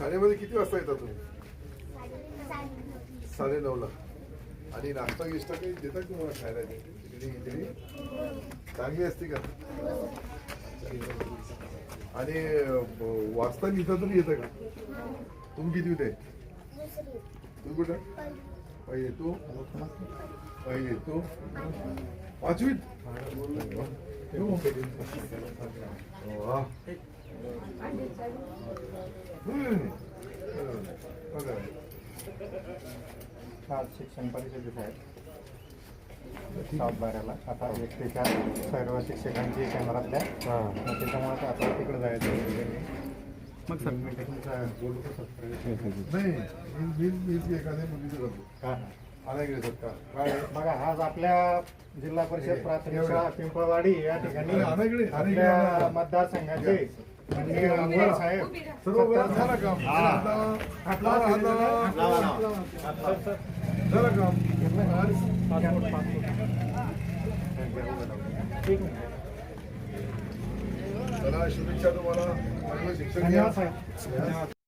शाळेमध्ये किती वाजता येतात तुम्ही? साडे नऊला आणि नाश्ता गिष्टा काही देतात तुम्हाला खायला चांगली असते का? आणि वाचता लिहिता तुम्ही येतं का? तुम्ही किती होते? तू कुठं? पहिले तो. पहिले तो. पाचवीत वा. हम्म. बघा. आज शिक्षण परिषदेत आहे सात बाराला आता एक ते चार सर्व शिक्षकांची त्याच्यामुळे आता तिकडे जायचं. मग सर? नाही एखाद्या मुलीचं करतो हा. बघा आज आपल्या जिल्हा परिषद प्राथमिक शाळा पिंपळवाडी या ठिकाणी. मतदारसंघाचे सर्व वेळा झाला काम झालं काम चला शुभेच्छा तुम्हाला चांगलं शिक्षण घ्या